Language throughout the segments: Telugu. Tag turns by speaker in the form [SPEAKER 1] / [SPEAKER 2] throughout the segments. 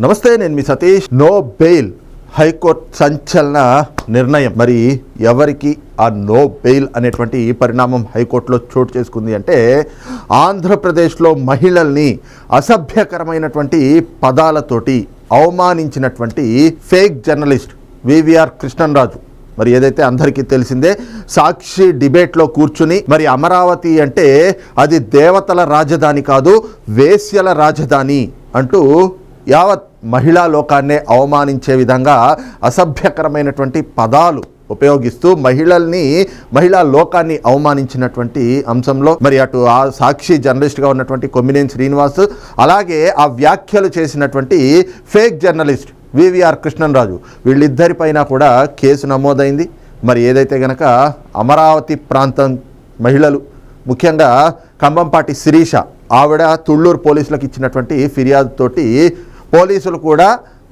[SPEAKER 1] నమస్తే నేను మీ Satish. No bail. High court సంచలన నిర్ణయం. మరి ఎవరికి ఆ నో బెయిల్ అనేటువంటి పరిణామం హైకోర్టులో చోటు చేసుకుంది అంటే ఆంధ్రప్రదేశ్లో మహిళల్ని అసభ్యకరమైనటువంటి పదాలతోటి అవమానించినటువంటి ఫేక్ జర్నలిస్ట్ వివిఆర్ కృష్ణన్రాజు. మరి ఏదైతే అందరికీ తెలిసిందే సాక్షి డిబేట్లో కూర్చుని మరి అమరావతి అంటే అది దేవతల రాజధాని కాదు వేశ్యల రాజధాని అంటూ యావత్ మహిళా లోకాన్నే అవమానించే విధంగా అసభ్యకరమైనటువంటి పదాలు ఉపయోగిస్తూ మహిళల్ని మహిళా లోకాన్ని అవమానించినటువంటి అంశంలో మరి అటు ఆ సాక్షి జర్నలిస్ట్గా ఉన్నటువంటి కొమ్మినేని శ్రీనివాస్ అలాగే ఆ వ్యాఖ్యలు చేసినటువంటి ఫేక్ జర్నలిస్ట్ వివిఆర్ కృష్ణన్రాజు. వీళ్ళిద్దరిపైన కూడా కేసు నమోదైంది. మరి ఏదైతే గనక అమరావతి ప్రాంతం మహిళలు ముఖ్యంగా కంబంపాటి శిరీష ఆవిడ తుళ్ళూరు పోలీసులకు ఇచ్చినటువంటి ఫిర్యాదుతోటి పోలీసులు కూడా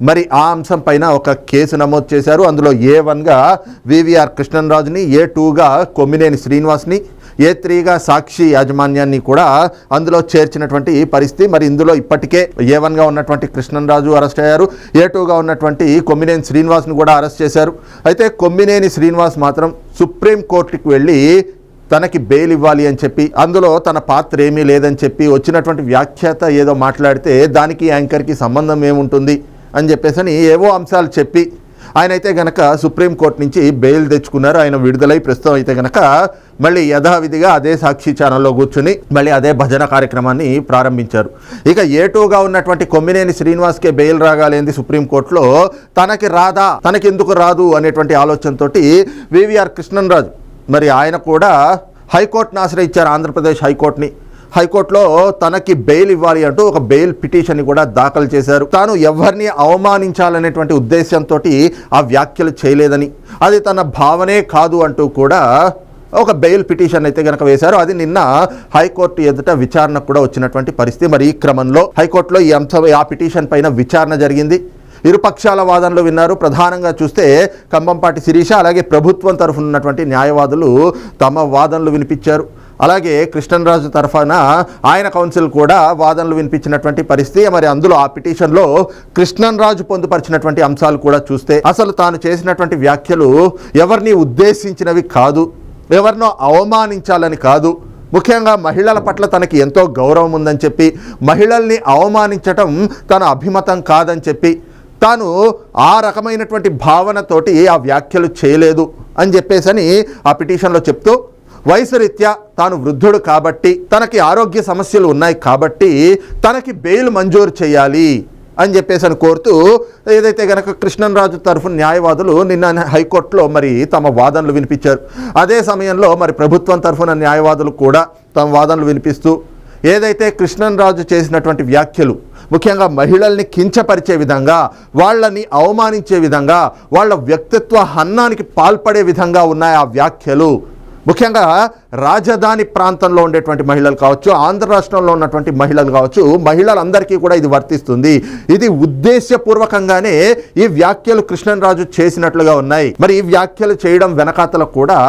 [SPEAKER 1] మరి ఆ అంశం పైన ఒక కేసు నమోదు చేశారు. అందులో ఏ వన్గా వివిఆర్ కృష్ణన్రాజుని ఏ టూగా కొమ్మినేని శ్రీనివాస్ని ఏ త్రీగా సాక్షి యాజమాన్యాన్ని కూడా అందులో చేర్చినటువంటి పరిస్థితి. మరి ఇందులో ఇప్పటికే ఏ వన్గా ఉన్నటువంటి కృష్ణన్రాజు అరెస్ట్ అయ్యారు. ఏ టూగా ఉన్నటువంటి కొమ్మినేని శ్రీనివాస్ను కూడా అరెస్ట్ చేశారు. అయితే కొమ్మినేని శ్రీనివాస్ మాత్రం సుప్రీం కోర్టుకి వెళ్ళి తనకి బెయిల్ ఇవ్వాలి అని చెప్పి అందులో తన పాత్ర ఏమీ లేదని చెప్పి వచ్చినటువంటి వ్యాఖ్యాత ఏదో మాట్లాడితే దానికి యాంకర్కి సంబంధం ఏముంటుంది అని చెప్పేసి అని ఏవో అంశాలు చెప్పి ఆయన అయితే గనక సుప్రీంకోర్టు నుంచి బెయిల్ తెచ్చుకున్నారు. ఆయన విడుదలై ప్రస్తుతం అయితే గనక మళ్ళీ యథావిధిగా అదే సాక్షి ఛానల్లో కూర్చుని మళ్ళీ అదే భజన కార్యక్రమాన్ని ప్రారంభించారు. ఇక ఏటూగా ఉన్నటువంటి కొమ్మినేని శ్రీనివాస్కే బెయిల్ రాగాలేంది సుప్రీంకోర్టులో తనకి రాదా? తనకి ఎందుకు రాదు? అనేటువంటి ఆలోచనతోటి వివిఆర్ కృష్ణన్రాజు మరి ఆయన కూడా హైకోర్టును ఆశ్రయించారు ఆంధ్రప్రదేశ్ హైకోర్టుని. హైకోర్టులో తనకి బెయిల్ ఇవ్వాలి అంటూ ఒక బెయిల్ పిటిషన్ కూడా దాఖలు చేశారు. తాను ఎవరిని అవమానించాలనేటువంటి ఉద్దేశంతో ఆ వ్యాఖ్యలు చేయలేదని అది తన భావనే కాదు అంటూ కూడా ఒక బెయిల్ పిటిషన్ అయితే కనుక వేశారు. అది నిన్న హైకోర్టు ఎదుట విచారణకు కూడా వచ్చినటువంటి పరిస్థితి. మరి ఈ క్రమంలో హైకోర్టులో ఈ అంశం ఆ పిటిషన్ పైన విచారణ జరిగింది. ఇరుపక్షాల వాదనలు విన్నారు. ప్రధానంగా చూస్తే కంబంపాటి శిరీష అలాగే ప్రభుత్వం తరఫున ఉన్నటువంటి న్యాయవాదులు తమ వాదనలు వినిపించారు. అలాగే కృష్ణరాజు తరఫున ఆయన కౌన్సిల్ కూడా వాదనలు వినిపించినటువంటి పరిస్థితి. మరి అందులో ఆ పిటిషన్లో కృష్ణరాజు పొందుపరిచినటువంటి అంశాలు కూడా చూస్తే అసలు తాను చేసినటువంటి వ్యాఖ్యలు ఎవరిని ఉద్దేశించినవి కాదు ఎవరినో అవమానించాలని కాదు. ముఖ్యంగా మహిళల పట్ల తనకి ఎంతో గౌరవం ఉందని చెప్పి మహిళల్ని అవమానించటం తన అభిమతం కాదని చెప్పి తాను ఆ రకమైనటువంటి భావనతోటి ఆ వ్యాఖ్యలు చేయలేదు అని చెప్పేసని ఆ పిటిషన్లో చెప్తూ వయసు రీత్యా తాను వృద్ధుడు కాబట్టి తనకి ఆరోగ్య సమస్యలు ఉన్నాయి కాబట్టి తనకి బెయిల్ మంజూరు చేయాలి అని చెప్పేసి అని కోరుతూ ఏదైతే గనక కృష్ణన్రాజు తరఫున న్యాయవాదులు నిన్న హైకోర్టులో మరి తమ వాదనలు వినిపించారు అదే సమయంలో మరి ప్రభుత్వం తరఫున న్యాయవాదులు కూడా తమ వాదనలు వినిపిస్తూ ఏదైతే కృష్ణన్రాజు చేసినటువంటి వ్యాఖ్యలు ముఖ్యంగా మహిళల్ని కించపరిచే విధంగా వాళ్ళని అవమానించే విధంగా వాళ్ళ వ్యక్తిత్వ హన్నానికి పాల్పడే విధంగా ఉన్నాయి ఆ వ్యాఖ్యలు. ముఖ్యంగా రాజధాని ప్రాంతంలో ఉండేటువంటి మహిళలు కావచ్చు ఆంధ్ర రాష్ట్రంలో ఉన్నటువంటి మహిళలు కావచ్చు మహిళలందరికీ కూడా ఇది వర్తిస్తుంది. ఇది ఉద్దేశపూర్వకంగానే ఈ వ్యాఖ్యలు కృష్ణరాజు చేసినట్లుగా ఉన్నాయి. మరి ఈ వ్యాఖ్యలు చేయడం వెనకాతల కూడా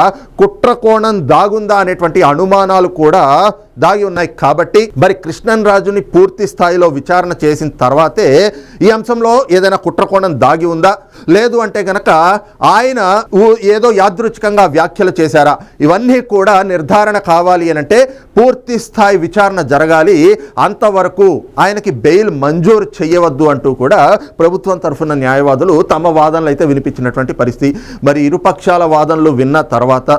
[SPEAKER 1] కుట్రకోణం దాగుందా అనేటువంటి అనుమానాలు కూడా దాగి ఉన్నాయి. కాబట్టి మరి కృష్ణన్ రాజుని పూర్తి స్థాయిలో విచారణ చేసిన తర్వాతే ఈ అంశంలో ఏదైనా కుట్రకోణం దాగి ఉందా? లేదు అంటే గనక ఆయన ఏదో యాదృచ్ఛికంగా వ్యాఖ్యలు చేశారా? ఇవన్నీ కూడా నిర్ధారణ కావాలి అని అంటే పూర్తి స్థాయి విచారణ జరగాలి. అంతవరకు ఆయనకి బెయిల్ మంజూరు చేయవద్దు అంటూ కూడా ప్రభుత్వం తరఫున న్యాయవాదులు తమ వాదనలు అయితే వినిపించినటువంటి పరిస్థితి. మరి ఇరుపక్షాల వాదనలు విన్న తర్వాత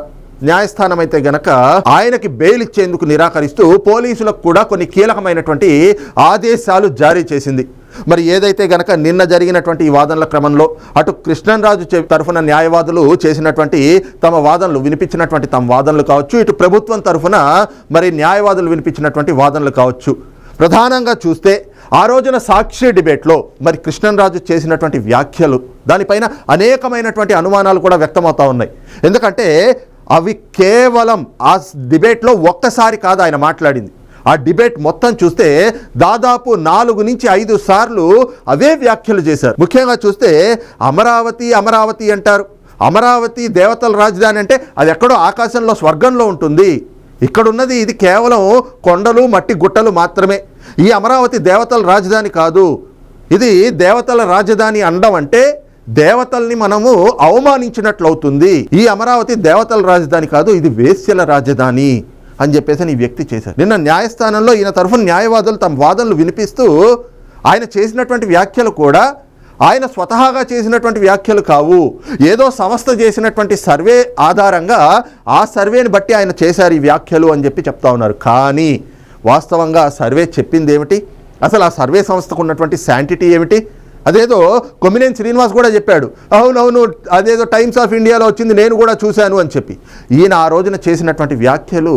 [SPEAKER 1] న్యాయస్థానం అయితే గనక ఆయనకి బెయిల్ ఇచ్చేందుకు నిరాకరిస్తూ పోలీసులకు కూడా కొన్ని కీలకమైనటువంటి ఆదేశాలు జారీ చేసింది. మరి ఏదైతే గనక నిన్న జరిగినటువంటి ఈ వాదనల క్రమంలో అటు కృష్ణన్రాజు తరఫున న్యాయవాదులు చేసినటువంటి తమ వాదనలు వినిపించినటువంటి తమ వాదనలు కావచ్చు ఇటు ప్రభుత్వం తరఫున మరి న్యాయవాదులు వినిపించినటువంటి వాదనలు కావచ్చు. ప్రధానంగా చూస్తే ఆ రోజున సాక్షి డిబేట్లో మరి కృష్ణన్రాజు చేసినటువంటి వ్యాఖ్యలు దానిపైన అనేకమైనటువంటి అనుమానాలు కూడా వ్యక్తమవుతా ఉన్నాయి. ఎందుకంటే అవి కేవలం ఆ డిబేట్లో ఒక్కసారి కాదు ఆయన మాట్లాడింది. ఆ డిబేట్ మొత్తం చూస్తే దాదాపు నాలుగు నుంచి ఐదు సార్లు అవే వ్యాఖ్యలు చేశారు. ముఖ్యంగా చూస్తే అమరావతి అమరావతి అంటారు. అమరావతి దేవతల రాజధాని అంటే అది ఎక్కడో ఆకాశంలో స్వర్గంలో ఉంటుంది. ఇక్కడున్నది ఇది కేవలం కొండలు మట్టి గుట్టలు మాత్రమే. ఈ అమరావతి దేవతల రాజధాని కాదు. ఇది దేవతల రాజధాని అనడం అంటే దేవతల్ని మనము అవమానించినట్లవుతుంది. ఈ అమరావతి దేవతల రాజధాని కాదు ఇది వేశ్యల రాజధాని అని చెప్పేసి ఈ వ్యక్తి చేశారు నిన్న న్యాయస్థానంలో ఈయన తరఫున న్యాయవాదులు తమ వాదనలు వినిపిస్తూ ఆయన చేసినటువంటి వ్యాఖ్యలు కూడా ఆయన స్వతహాగా చేసినటువంటి వ్యాఖ్యలు కావు. ఏదో సంస్థ చేసినటువంటి సర్వే ఆధారంగా ఆ సర్వేని బట్టి ఆయన చేశారు ఈ వ్యాఖ్యలు అని చెప్పి చెప్తా ఉన్నారు. కానీ వాస్తవంగా ఆ సర్వే చెప్పింది ఏమిటి? అసలు ఆ సర్వే సంస్థకు ఉన్నటువంటి శాంటిటీ ఏమిటి? అదేదో కొమ్మినేని శ్రీనివాస్ కూడా చెప్పాడు అవునవును అదేదో టైమ్స్ ఆఫ్ ఇండియాలో వచ్చింది నేను కూడా చూశాను అని చెప్పి. ఈయన ఆ రోజున చేసినటువంటి వ్యాఖ్యలు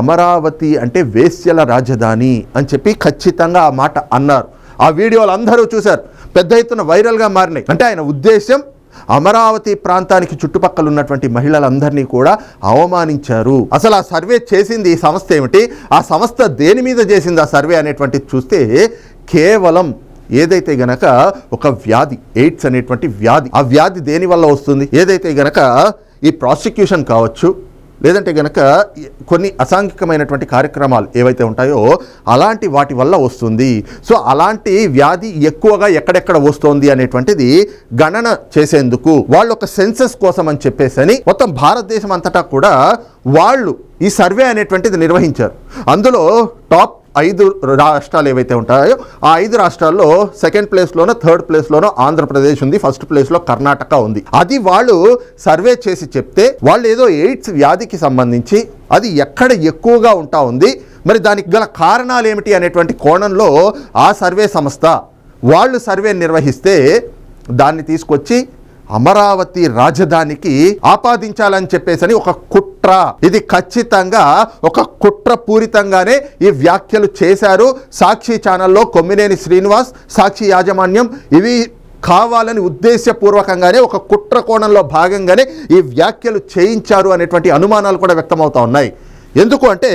[SPEAKER 1] అమరావతి అంటే వేశ్యల రాజధాని అని చెప్పి ఖచ్చితంగా ఆ మాట అన్నారు. ఆ వీడియోలు అందరూ చూశారు. పెద్ద ఎత్తున వైరల్గా మారినాయి. అంటే ఆయన ఉద్దేశం అమరావతి ప్రాంతానికి చుట్టుపక్కల ఉన్నటువంటి మహిళలందరినీ కూడా అవమానించారు. అసలు ఆ సర్వే చేసింది ఈ సంస్థ ఏమిటి? ఆ సంస్థ దేని మీద చేసింది ఆ సర్వే అనేటువంటిది చూస్తే కేవలం ఏదైతే గనక ఒక వ్యాధి ఎయిడ్స్ అనేటువంటి వ్యాధి ఆ వ్యాధి దేని వల్ల వస్తుంది? ఏదైతే గనక ఈ ప్రాసిక్యూషన్ కావచ్చు లేదంటే గనక కొన్ని అసాంఘికమైనటువంటి కార్యక్రమాలు ఏవైతే ఉంటాయో అలాంటి వాటి వల్ల వస్తుంది. సో అలాంటి వ్యాధి ఎక్కువగా ఎక్కడెక్కడ వస్తోంది అనేటువంటిది గణన చేసేందుకు వాళ్ళు ఒక సెన్సస్ కోసం అని చెప్పేసి మొత్తం భారతదేశం అంతటా కూడా వాళ్ళు ఈ సర్వే అనేటువంటిది నిర్వహించారు. అందులో టాప్ ఐదు రాష్ట్రాలు ఏవైతే ఉంటాయో ఆ ఐదు రాష్ట్రాల్లో సెకండ్ ప్లేస్లోనో థర్డ్ ప్లేస్లోనో ఆంధ్రప్రదేశ్ ఉంది ఫస్ట్ ప్లేస్లో కర్ణాటక ఉంది. అది వాళ్ళు సర్వే చేసి చెప్తే వాళ్ళు ఏదో ఎయిడ్స్ వ్యాధికి సంబంధించి అది ఎక్కడ ఎక్కువగా ఉంటా ఉంది మరి దానికి గల కారణాలు ఏమిటి అనేటువంటి కోణంలో ఆ సర్వే సంస్థ వాళ్ళు సర్వే నిర్వహిస్తే దాన్ని తీసుకొచ్చి అమరావతి రాజధానికి ఆపాదించాలని చెప్పేసి అని ఒక కుట్ర ఇది ఖచ్చితంగా ఒక కుట్ర పూరితంగానే ఈ వ్యాఖ్యలు చేశారు. సాక్షి ఛానల్లో కొమ్మినేని శ్రీనివాస్ సాక్షి యాజమాన్యం. ఇవి కావాలని ఉద్దేశపూర్వకంగానే ఒక కుట్ర కోణంలో భాగంగానే ఈ వ్యాఖ్యలు చేయించారు అనేటువంటి అనుమానాలు కూడా వ్యక్తమవుతా ఉన్నాయి. ఎందుకు అంటే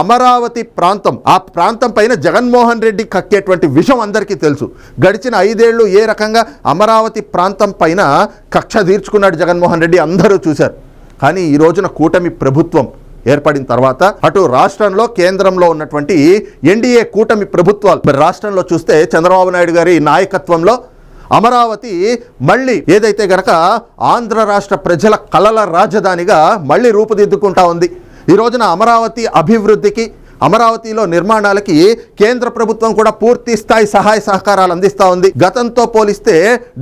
[SPEAKER 1] అమరావతి ప్రాంతం ఆ ప్రాంతం పైన జగన్మోహన్ రెడ్డి కక్కేటువంటి విషయం అందరికీ తెలుసు. గడిచిన ఐదేళ్ళు ఏ రకంగా అమరావతి ప్రాంతం పైన కక్ష తీర్చుకున్నాడు జగన్మోహన్ రెడ్డి అందరూ చూశారు. కానీ ఈ రోజున కూటమి ప్రభుత్వం ఏర్పడిన తర్వాత అటు రాష్ట్రంలో కేంద్రంలో ఉన్నటువంటి ఎన్డీఏ కూటమి ప్రభుత్వాలు. మరి రాష్ట్రంలో చూస్తే చంద్రబాబు నాయుడు గారి నాయకత్వంలో అమరావతి మళ్ళీ ఏదైతే గనక ఆంధ్ర రాష్ట్ర ప్రజల కలల రాజధానిగా మళ్ళీ రూపుదిద్దుకుంటా ఉంది. ఈ రోజున అమరావతి అభివృద్ధికి అమరావతిలో నిర్మాణాలకి కేంద్ర ప్రభుత్వం కూడా పూర్తి స్థాయి సహాయ సహకారాలు అందిస్తా ఉంది. గతంతో పోలిస్తే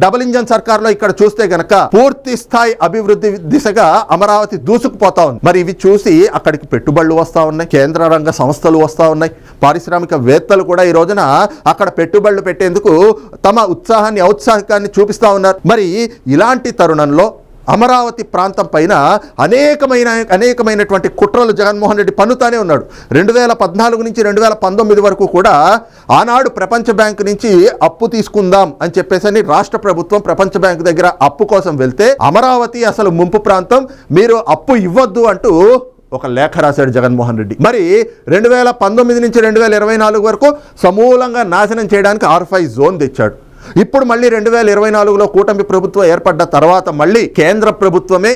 [SPEAKER 1] డబుల్ ఇంజన్ సర్కార్లో ఇక్కడ చూస్తే గనక పూర్తి స్థాయి అభివృద్ధి దిశగా అమరావతి దూసుకుపోతా ఉంది. మరి ఇవి చూసి అక్కడికి పెట్టుబడులు వస్తా ఉన్నాయి. కేంద్ర రంగ సంస్థలు వస్తా ఉన్నాయి. పారిశ్రామిక వేత్తలు కూడా ఈ రోజున అక్కడ పెట్టుబడులు పెట్టేందుకు తమ ఉత్సాహాన్ని ఔత్సాహికాన్ని చూపిస్తా ఉన్నారు. మరి ఇలాంటి తరుణంలో అమరావతి ప్రాంతం పైన అనేకమైన అనేకమైనటువంటి కుట్రలు జగన్మోహన్ రెడ్డి పన్నుతానే ఉన్నాడు. రెండు వేల పద్నాలుగు నుంచి రెండు వేల పంతొమ్మిది వరకు కూడా ఆనాడు ప్రపంచ బ్యాంకు నుంచి అప్పు తీసుకుందాం అని చెప్పేసి రాష్ట్ర ప్రభుత్వం ప్రపంచ బ్యాంక్ దగ్గర అప్పు కోసం వెళ్తే అమరావతి అసలు ముంపు ప్రాంతం. మీరు అప్పు ఇవ్వద్దు అంటూ ఒక లేఖ రాశాడు జగన్మోహన్ రెడ్డి. మరి రెండు వేల పంతొమ్మిది నుంచి రెండు వేల ఇరవై నాలుగు వరకు సమూలంగా నాశనం చేయడానికి ఆర్ఫై జోన్ తెచ్చాడు. ఇప్పుడు మళ్ళీ రెండు వేల ఇరవై నాలుగులో కూటమి ప్రభుత్వం ఏర్పడ్డ తర్వాత మళ్ళీ కేంద్ర ప్రభుత్వమే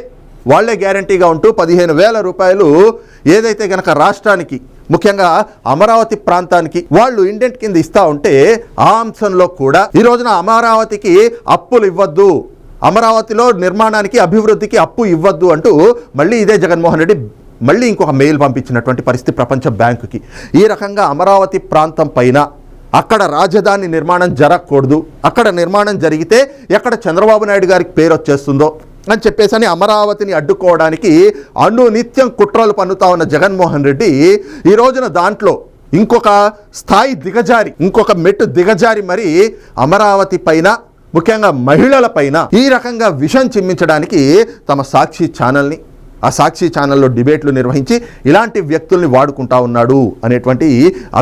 [SPEAKER 1] వాళ్ళే గ్యారంటీగా ఉంటూ పదిహేను వేల రూపాయలు ఏదైతే గనక రాష్ట్రానికి ముఖ్యంగా అమరావతి ప్రాంతానికి వాళ్ళు ఇండెంట్ కింద ఇస్తా ఉంటే ఆ అంశంలో కూడా ఈ రోజున అమరావతికి అప్పులు ఇవ్వద్దు. అమరావతిలో నిర్మాణానికి అభివృద్ధికి అప్పు ఇవ్వద్దు అంటూ మళ్ళీ ఇదే జగన్మోహన్ రెడ్డి మళ్ళీ ఇంకొక మెయిల్ పంపించినటువంటి పరిస్థితి ప్రపంచ బ్యాంకుకి. ఈ రకంగా అమరావతి ప్రాంతం పైన అక్కడ రాజధాని నిర్మాణం జరగకూడదు. అక్కడ నిర్మాణం జరిగితే ఎక్కడ చంద్రబాబు నాయుడు గారికి పేరు వచ్చేస్తుందో అని చెప్పేసి అని అమరావతిని అడ్డుకోవడానికి అను నిత్యం కుట్రలు పన్నుతా ఉన్న జగన్మోహన్ రెడ్డి ఈ రోజున దాంట్లో ఇంకొక స్థాయి దిగజారి ఇంకొక మెట్టు దిగజారి మరి అమరావతి పైన ముఖ్యంగా మహిళల పైన ఈ రకంగా విషం చిమ్మించడానికి తమ సాక్షి ఛానల్ని ఆ సాక్షి ఛానల్లో డిబేట్లు నిర్వహించి ఇలాంటి వ్యక్తుల్ని వాడుకుంటా ఉన్నాడు అనేటువంటి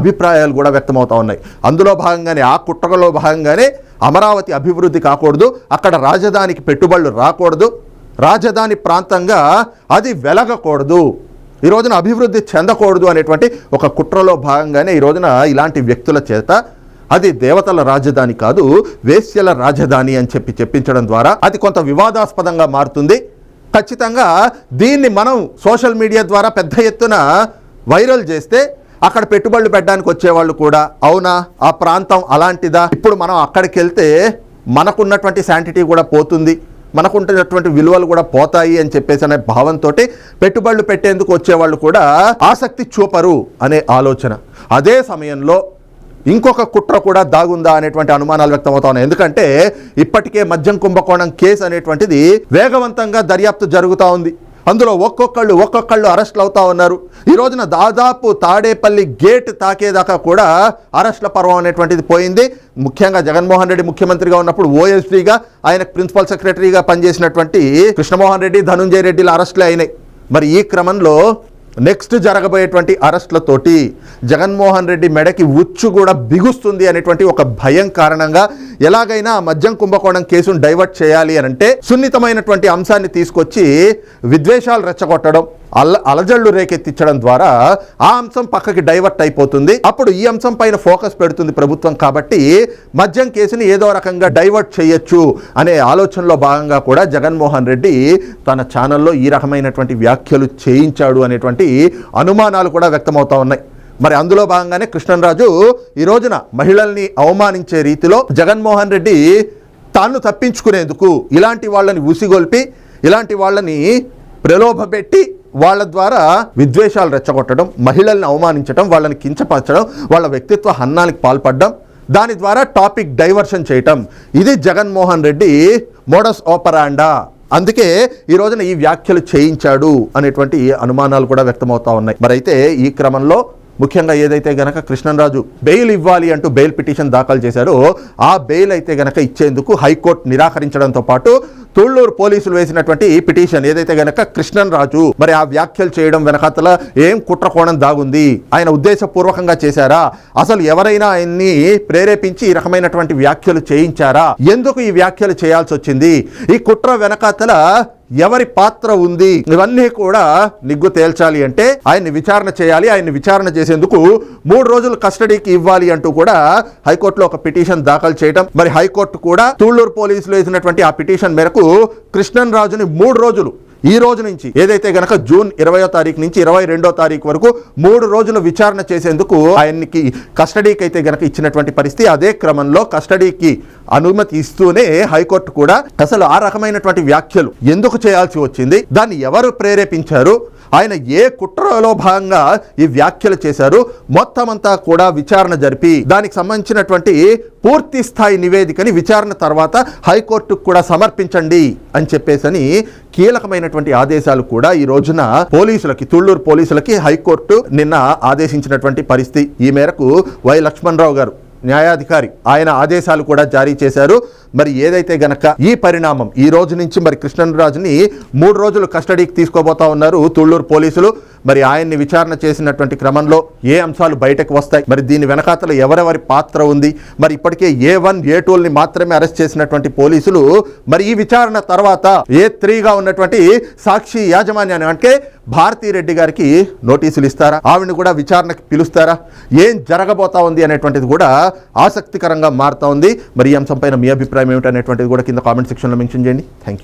[SPEAKER 1] అభిప్రాయాలు కూడా వ్యక్తమవుతా ఉన్నాయి. అందులో భాగంగానే ఆ కుట్రలో భాగంగానే అమరావతి అభివృద్ధి కాకూడదు అక్కడ రాజధానికి పెట్టుబడులు రాకూడదు రాజధాని ప్రాంతంగా అది వెలగకూడదు ఈ రోజున అభివృద్ధి చెందకూడదు అనేటువంటి ఒక కుట్రలో భాగంగానే ఈ రోజున ఇలాంటి వ్యక్తుల చేత అది దేవతల రాజధాని కాదు వేశ్యల రాజధాని అని చెప్పి చెప్పించడం ద్వారా అది కొంత వివాదాస్పదంగా మారుతుంది. ఖచ్చితంగా దీన్ని మనం సోషల్ మీడియా ద్వారా పెద్ద ఎత్తున వైరల్ చేస్తే అక్కడ పెట్టుబడులు పెట్టడానికి వచ్చేవాళ్ళు కూడా. అవునా? ఆ ప్రాంతం అలాంటిదా? ఇప్పుడు మనం అక్కడికి వెళ్తే మనకున్నటువంటి శాంటిటీ కూడా పోతుంది. మనకుంటున్నటువంటి విలువలు కూడా పోతాయి అని చెప్పేసి అనే భావంతో పెట్టుబడులు పెట్టేందుకు వచ్చేవాళ్ళు కూడా ఆసక్తి చూపరు అనే ఆలోచన. అదే సమయంలో ఇంకొక కుట్ర కూడా దాగుందా అనేటువంటి అనుమానాలు వ్యక్తమవుతా ఉన్నాయి. ఎందుకంటే ఇప్పటికే మద్యం కుంభకోణం కేసు అనేటువంటిది వేగవంతంగా దర్యాప్తు జరుగుతూ ఉంది. అందులో ఒక్కొక్కళ్ళు ఒక్కొక్కళ్ళు అరెస్టులు అవుతా ఉన్నారు. ఈ రోజున దాదాపు తాడేపల్లి గేట్ తాకేదాకా కూడా అరెస్టుల పర్వం అనేటువంటిది పోయింది. ముఖ్యంగా జగన్మోహన్ రెడ్డి ముఖ్యమంత్రిగా ఉన్నప్పుడు ఓఎస్డీగా ఆయన ప్రిన్సిపల్ సెక్రటరీగా పనిచేసినటువంటి కృష్ణమోహన్ రెడ్డి ధనుంజయ రెడ్డిల అరెస్టులు అయినాయి. మరి ఈ క్రమంలో నెక్స్ట్ జరగబోయేటువంటి అరెస్టులతోటి జగన్మోహన్ రెడ్డి మెడకి ఉచ్చు కూడా బిగుస్తుంది అనేటువంటి ఒక భయం కారణంగా ఎలాగైనా మద్యం కుంభకోణం కేసును డైవర్ట్ చేయాలి అని అంటే సున్నితమైనటువంటి అంశాన్ని తీసుకొచ్చి విద్వేషాలు రెచ్చగొట్టడం అల అలజళ్ళు రేకెత్తించడం ద్వారా ఆ అంశం పక్కకి డైవర్ట్ అయిపోతుంది. అప్పుడు ఈ అంశం పైన ఫోకస్ పెడుతుంది ప్రభుత్వం కాబట్టి మద్యం కేసుని ఏదో రకంగా డైవర్ట్ చేయొచ్చు అనే ఆలోచనలో భాగంగా కూడా జగన్మోహన్ రెడ్డి తన ఛానల్లో ఈ రకమైనటువంటి వ్యాఖ్యలు చేయించాడు అనేటువంటి అనుమానాలు కూడా వ్యక్తమవుతా ఉన్నాయి. మరి అందులో భాగంగానే కృష్ణరాజు ఈ రోజున మహిళల్ని అవమానించే రీతిలో జగన్మోహన్ రెడ్డి తాను తప్పించుకునేందుకు ఇలాంటి వాళ్ళని ఉసిగొల్పి ఇలాంటి వాళ్ళని ప్రలోభపెట్టి వాళ్ళ ద్వారా విద్వేషాలు రెచ్చగొట్టడం మహిళల్ని అవమానించడం వాళ్ళని కించపరచడం వాళ్ళ వ్యక్తిత్వ హన్నానికి పాల్పడడం దాని ద్వారా టాపిక్ డైవర్షన్ చేయటం. ఇది జగన్మోహన్ రెడ్డి మోడస్ ఓపరాండా అందుకే ఈ రోజున ఈ వ్యాఖ్యలు చేయించాడు అనేటువంటి అనుమానాలు కూడా వ్యక్తమవుతా ఉన్నాయి. మరైతే ఈ క్రమంలో ముఖ్యంగా ఏదైతే గనక కృష్ణరాజు బెయిల్ ఇవ్వాలి అంటూ బెయిల్ పిటిషన్ దాఖలు చేశారో ఆ బెయిల్ అయితే గనక ఇచ్చేందుకు హైకోర్టు నిరాకరించడంతో పాటు తుళ్ళూరు పోలీసులు వేసినటువంటి ఈ పిటిషన్ ఏదైతే గనక కృష్ణన్ రాజు మరి ఆ వ్యాఖ్యలు చేయడం వెనకాతల ఏం కుట్ర కోణం దాగుంది ఆయన ఉద్దేశపూర్వకంగా చేశారా అసలు ఎవరైనా ఆయన్ని ప్రేరేపించి ఈ రకమైనటువంటి వ్యాఖ్యలు చేయించారా ఎందుకు ఈ వ్యాఖ్యలు చేయాల్సి వచ్చింది ఈ కుట్ర వెనకాతల ఎవరి పాత్ర ఉంది? ఇవన్నీ కూడా నిగ్గు తేల్చాలి అంటే ఆయన్ని విచారణ చేయాలి. ఆయన్ని విచారణ చేసేందుకు మూడు రోజులు కస్టడీకి ఇవ్వాలి అంటూ కూడా హైకోర్టులో ఒక పిటిషన్ దాఖలు చేయడం మరి హైకోర్టు కూడా తూళ్ళూరు పోలీసులు వేసినటువంటి ఆ పిటిషన్ మేరకు కృష్ణన్ రాజుని మూడు రోజులు ఈ రోజు నుంచి ఏదైతే గనక జూన్ ఇరవయో తారీఖు నుంచి ఇరవై రెండో తారీఖు వరకు మూడు రోజులు విచారణ చేసేందుకు ఆయనకి కస్టడీకి అయితే గనక ఇచ్చినటువంటి పరిస్థితి అదే క్రమంలో కస్టడీకి అనుమతి ఇస్తూనే హైకోర్టు కూడా అసలు ఆ రకమైనటువంటి వ్యాఖ్యలు ఎందుకు చేయాల్సి వచ్చింది దాన్ని ఎవరు ప్రేరేపించారు ఆయన ఏ కుట్రలో భాగంగా ఈ వ్యాఖ్యలు చేశారు మొత్తం అంతా కూడా విచారణ జరిపి దానికి సంబంధించినటువంటి పూర్తి స్థాయి నివేదికని విచారణ తర్వాత హైకోర్టుకు కూడా సమర్పించండి అని చెప్పేసని కీలకమైనటువంటి ఆదేశాలు కూడా ఈ రోజున పోలీసులకి తుళ్ళూరు పోలీసులకి హైకోర్టు నిన్న ఆదేశించినటువంటి పరిస్థితి. ఈ మేరకు వై లక్ష్మణరావు గారు న్యాయాధికారి ఆయన ఆదేశాలు కూడా జారీ చేశారు. మరి ఏదైతే గనక ఈ పరిణామం ఈ రోజు నుంచి మరి కృష్ణరాజుని మూడు రోజులు కస్టడీకి తీసుకోబోతా ఉన్నారు తుళ్ళూరు పోలీసులు. మరి ఆయన్ని విచారణ చేసినటువంటి క్రమంలో ఏ అంశాలు బయటకు వస్తాయి? మరి దీని వెనకాతల ఎవరెవరి పాత్ర ఉంది? మరి ఇప్పటికే ఏ వన్ ఏ టూల్ని మాత్రమే అరెస్ట్ చేసినటువంటి పోలీసులు మరి ఈ విచారణ తర్వాత ఏ త్రీగా ఉన్నటువంటి సాక్షి యాజమాన్యాన్ని అంటే భారతీ రెడ్డి గారికి నోటీసులు ఇస్తారా? ఆవిడని కూడా విచారణకు పిలుస్తారా? ఏం జరగబోతా ఉంది అనేటువంటిది కూడా ఆసక్తికరంగా మారుతా ఉంది. మరి ఈ అంశంపైన మీ అభిప్రాయం ఏమిటనేటువంటిది కూడా కింద కామెంట్ సెక్షన్లో మెన్షన్ చేయండి. Thank you